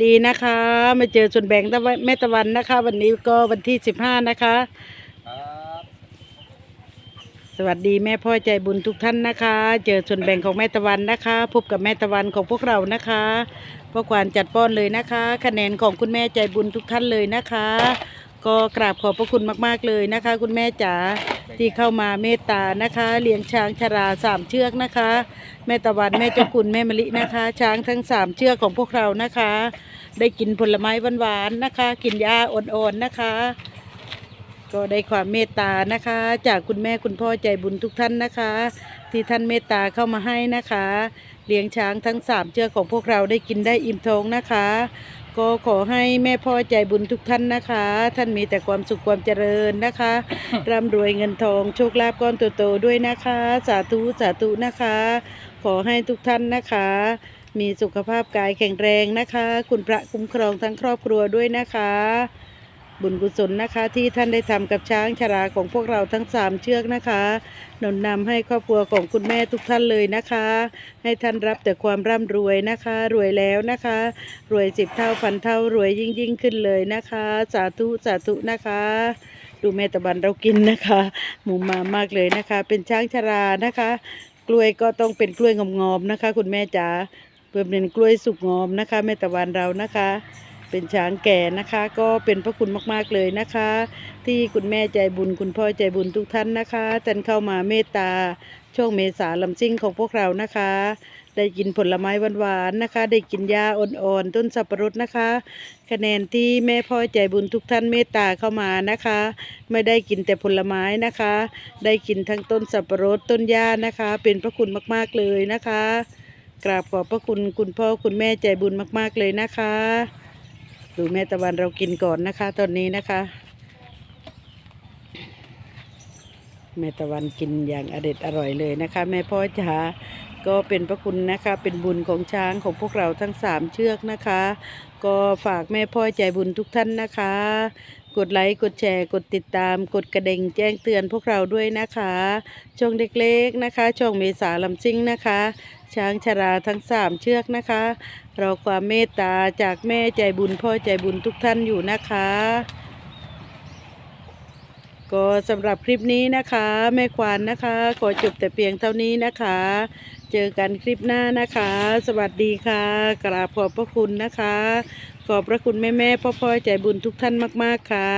ดีนะคะ มาเจอส่วนแบ่งตะวันแม่ตะวันนะคะ วันนี้ก็วันที่สิบห้านะคะครับสวัสดีแม่พ่อใจบุญทุกท่านนะคะ เจอส่วนแบ่งของแม่ตะวันนะคะ พบกับแม่ตะวันของพวกเรานะคะพ่อควานจัดป้อนเลยนะคะ คะแนนของคุณแม่ใจบุญทุกท่านเลยนะคะ ก็กราบขอบพระคุณมาก ๆ เลยนะคะ คุณแม่จ๋าที่เข้ามาเมตตานะคะ เลี้ยงช้างชราสามเชือกนะคะ แม่ตะวันแม่เจ้าคุณแม่มะลินะคะ ช้างทั้งสามเชือกของพวกเรานะคะ ได้กินผลไม้หวานๆนะคะ กินหญ้าอ่อนๆนะคะ ก็ได้ความเมตตานะคะ จากคุณแม่คุณพ่อใจบุญทุกท่านนะคะ ที่ท่านเมตตาเข้ามาให้นะคะ เลี้ยงช้างทั้งสามเชือกของพวกเราได้กินได้อิ่มท้องนะคะ ก็ขอให้แม่พ่อใจบุญทุกท่านนะคะ ท่านมีแต่ความสุขความเจริญนะคะ ร่ำรวยเงินทองโชคลาภก้อนโตๆด้วยนะคะ สาธุสาธุนะคะ ขอให้ทุกท่านนะคะ มีสุขภาพกายแข็งแรงนะคะ คุณพระคุ้มครองทั้งครอบครัวด้วยนะคะ บุญกุศลนะคะ ที่ท่านได้ทำกับช้างชราของพวกเราทั้งสามเชือกนะคะหนุนนำให้ครอบครัวของคุณแม่ทุกท่านเลยนะคะ ให้ท่านรับแต่ความร่ำรวยนะคะ รวยแล้วนะคะ รวยสิบเท่าพันเท่ารวยยิ่งยิ่งขึ้นเลยนะคะ สาธุสาธุนะคะดูแม่ตะบันเรากินนะคะ หมูมามากเลยนะคะ เป็นช้างชรานะคะ กล้วยก็ต้องเป็นกล้วยงอมๆนะคะ คุณแม่จ๋าเพื่อเป็นกล้วยสุกงอมนะคะ แม่ตะวันเรานะคะ เป็นช้างแก่นะคะ ก็เป็นพระคุณมากๆเลยนะคะ ที่คุณแม่ใจบุญคุณพ่อใจบุญทุกท่านนะคะท่านเข้ามาเมตตาช่วงเมษาลำซิ่งของพวกเรานะคะ ได้กินผลไม้หวานๆนะคะ ได้กินหญ้าอ่อนๆต้นสับปะรดนะคะ คะแนนที่แม่พ่อใจบุญทุกท่านเมตตาเข้ามานะคะ ไม่ได้กินแต่ผลไม้นะคะ ได้กินทั้งต้นสับปะรดต้นหญ้านะคะ เป็นพระคุณมากๆเลยนะคะ กราบขอบพระคุณคุณพ่อคุณแม่ใจบุญมาก ๆเลยนะคะ ดูแม่ตะวันเรากินก่อนนะคะ ตอนนี้นะคะ แม่ตะวันกินอย่างอเด็ดอร่อยเลยนะคะ แม่พ่อจ๋าก็เป็นพระคุณนะคะเป็นบุญของช้างของพวกเราทั้งสามเชือกนะคะ ก็ฝากแม่พ่อใจบุญทุกท่านนะคะ กดไลค์ กดแชร์ กดติดตาม กดกระเดิ่งแจ้งเตือนพวกเราด้วยนะคะ ช่องเล็กๆนะคะ ช่องเมษาลำซิ่งนะคะ ช้างชราทั้งสามเชือกนะคะ รอความเมตตาจากแม่ใจบุญพ่อใจบุญทุกท่านอยู่นะคะ ก็สำหรับคลิปนี้นะคะ แม่ควานนะคะ ขอจบแต่เพียงเท่านี้นะคะ เจอกันคลิปหน้านะคะ สวัสดีค่ะ กราบขอบพระคุณนะคะ ขอบพระคุณแม่แม่พ่อพ่อใจบุญทุกท่านมาก ๆ ค่ะ